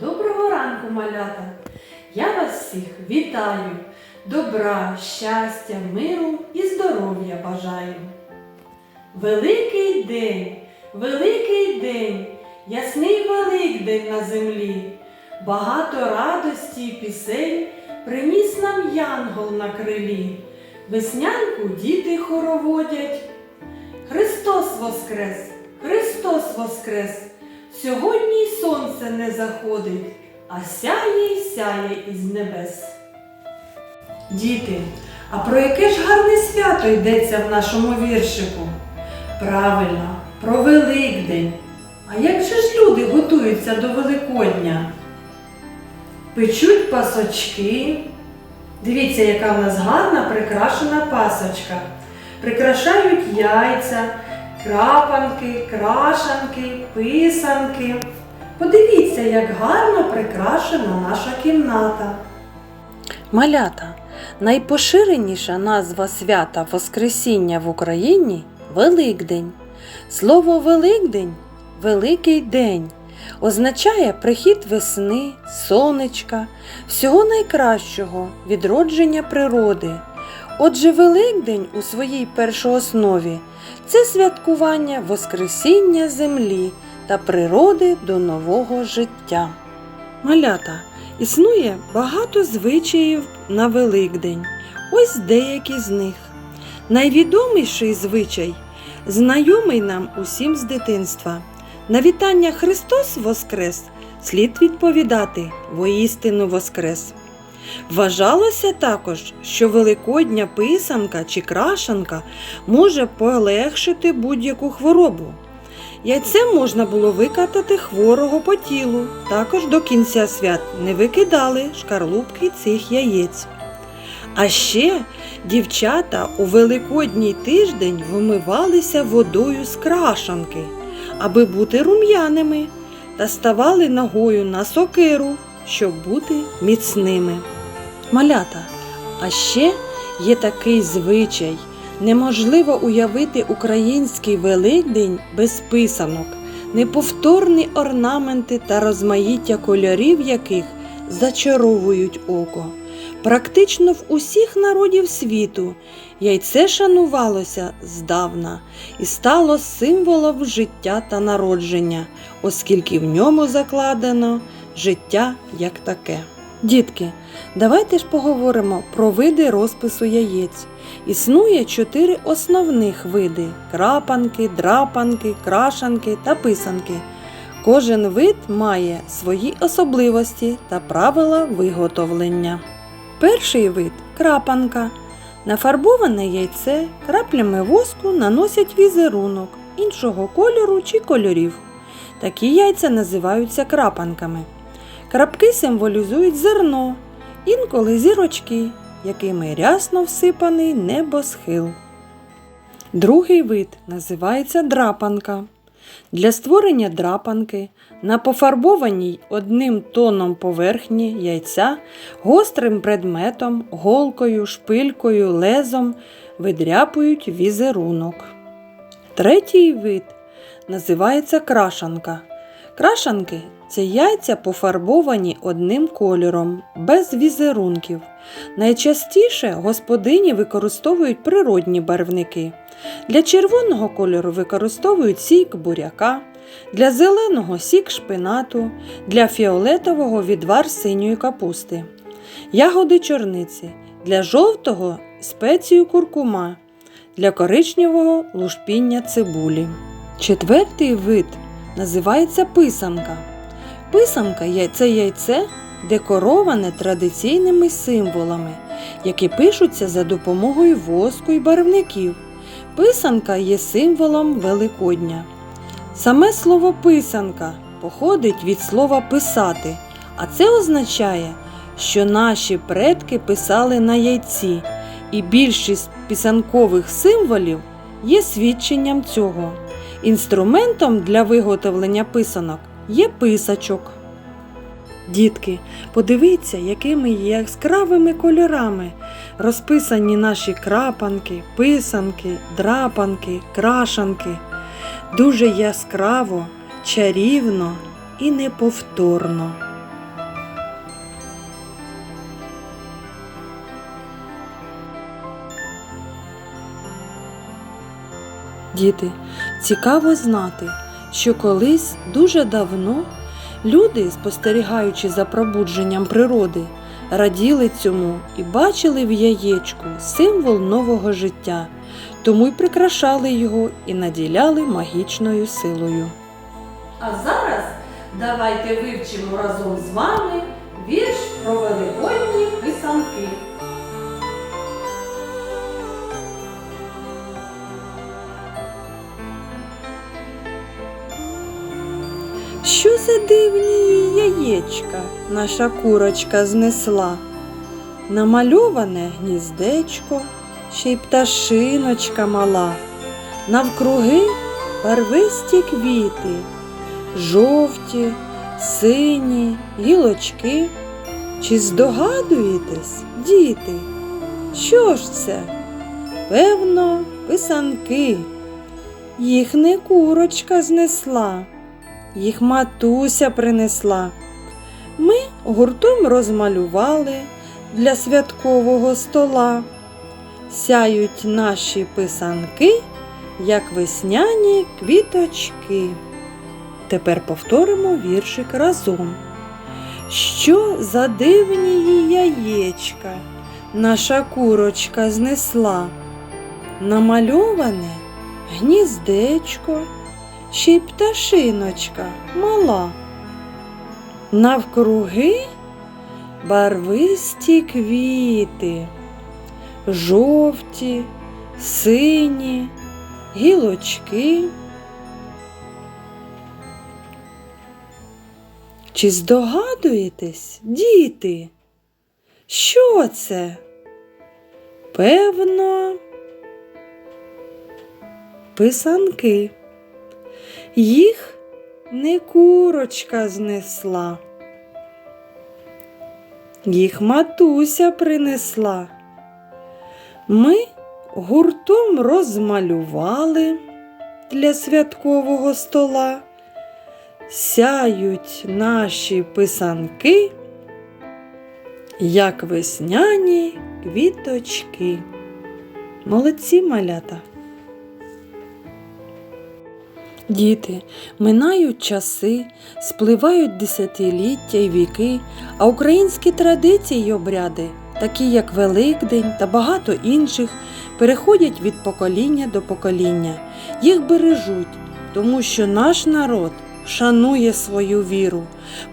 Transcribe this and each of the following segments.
Доброго ранку, малята! Я вас всіх вітаю, добра, щастя, миру і здоров'я бажаю. Великий день, великий день, ясний великдень на землі, багато радості і пісень приніс нам янгол на крилі. Веснянку діти хороводять. Христос Воскрес! Христос Воскрес! Сьогодні сонце не заходить, а сяє й сяє із небес. Діти, а про яке ж гарне свято йдеться в нашому віршику? Правильно, про Великдень. А як же ж люди готуються до Великодня? Печуть пасочки. Дивіться, яка в нас гарна прикрашена пасочка. Прикрашають яйця, крапанки, крашанки, писанки. Подивіться, як гарно прикрашена наша кімната. Малята. Найпоширеніша назва свята Воскресіння в Україні Великдень. Слово Великдень Великий день означає прихід весни, сонечка, всього найкращого, відродження природи. Отже, Великдень у своїй першооснові це святкування Воскресіння землі та природи до нового життя. Малята. Існує багато звичаїв на Великдень. Ось деякі з них. Найвідоміший звичай знайомий нам усім з дитинства. На вітання Христос Воскрес слід відповідати воістину Воскрес. Вважалося також, що великодня писанка чи крашанка може полегшити будь-яку хворобу. Яйце можна було викатати хворого по тілу. Також до кінця свят не викидали шкарлупки цих яєць. А ще дівчата у великодній тиждень вимивалися водою з крашанки, аби бути рум'яними, та ставали ногою на сокиру, щоб бути міцними. Малята, а ще є такий звичай. Неможливо уявити український Великдень без писанок, неповторні орнаменти та розмаїття кольорів яких зачаровують око. Практично в усіх народів світу яйце шанувалося здавна і стало символом життя та народження, оскільки в ньому закладено життя як таке. Дітки, давайте ж поговоримо про види розпису яєць. Існує чотири основних види крапанки, драпанки, крашанки та писанки. Кожен вид має свої особливості та правила виготовлення. Перший вид крапанка. Нафарбоване яйце краплями воску наносять візерунок іншого кольору чи кольорів. Такі яйця називаються крапанками. Крапки символізують зерно, інколи зірочки, якими рясно всипаний небосхил. Другий вид називається драпанка. Для створення драпанки на пофарбованій одним тоном поверхні яйця гострим предметом, голкою, шпилькою, лезом видряпують візерунок. Третій вид називається крашанка. Крашанки це яйця пофарбовані одним кольором, без візерунків. Найчастіше господині використовують природні барвники. Для червоного кольору використовують сік буряка, для зеленого сік шпинату, для фіолетового відвар синьої капусти, ягоди чорниці, для жовтого спецію куркума, для коричневого лушпіння цибулі. Четвертий вид називається писанка. Писанка це яйце декороване традиційними символами, які пишуться за допомогою воску і барвників. Писанка є символом Великодня. Саме слово писанка походить від слова писати, а це означає, що наші предки писали на яйці, і більшість писанкових символів є свідченням цього. Інструментом для виготовлення писанок є писачок. Дітки, подивіться, якими яскравими кольорами розписані наші крапанки, писанки, драпанки, крашанки. Дуже яскраво, чарівно і неповторно. Діти, цікаво знати що колись дуже давно люди, спостерігаючи за пробудженням природи, раділи цьому і бачили в яєчку символ нового життя, тому й прикрашали його і наділяли магічною силою. А зараз давайте вивчимо разом з вами вірш про великодні писанки. За дивні яєчка наша курочка знесла? Намальоване гніздечко, ще й пташиночка мала, навкруги барвисті квіти, жовті, сині, гілочки. Чи здогадуєтесь, діти? Що ж це? Певно, писанки. Їх не курочка знесла їх матуся принесла. Ми гуртом розмалювали для святкового стола. Сяють наші писанки, як весняні квіточки. Тепер повторимо віршик разом. Що за дивні яєчка наша курочка знесла? Намальоване гніздечко ще й пташиночка мала. Навкруги барвисті квіти, жовті, сині, гілочки. Чи здогадуєтесь, діти? Що це? Певно, писанки. Їх не курочка знесла, їх матуся принесла. Ми гуртом розмалювали для святкового стола, сяють наші писанки, як весняні квіточки. Молодці малята! Діти, минають часи, спливають десятиліття й віки, а українські традиції й обряди, такі як Великдень та багато інших, переходять від покоління до покоління. Їх бережуть, тому що наш народ шанує свою віру,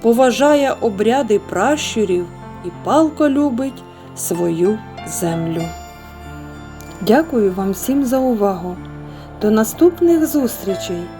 поважає обряди пращурів і палко любить свою землю. Дякую вам всім за увагу. До наступних зустрічей!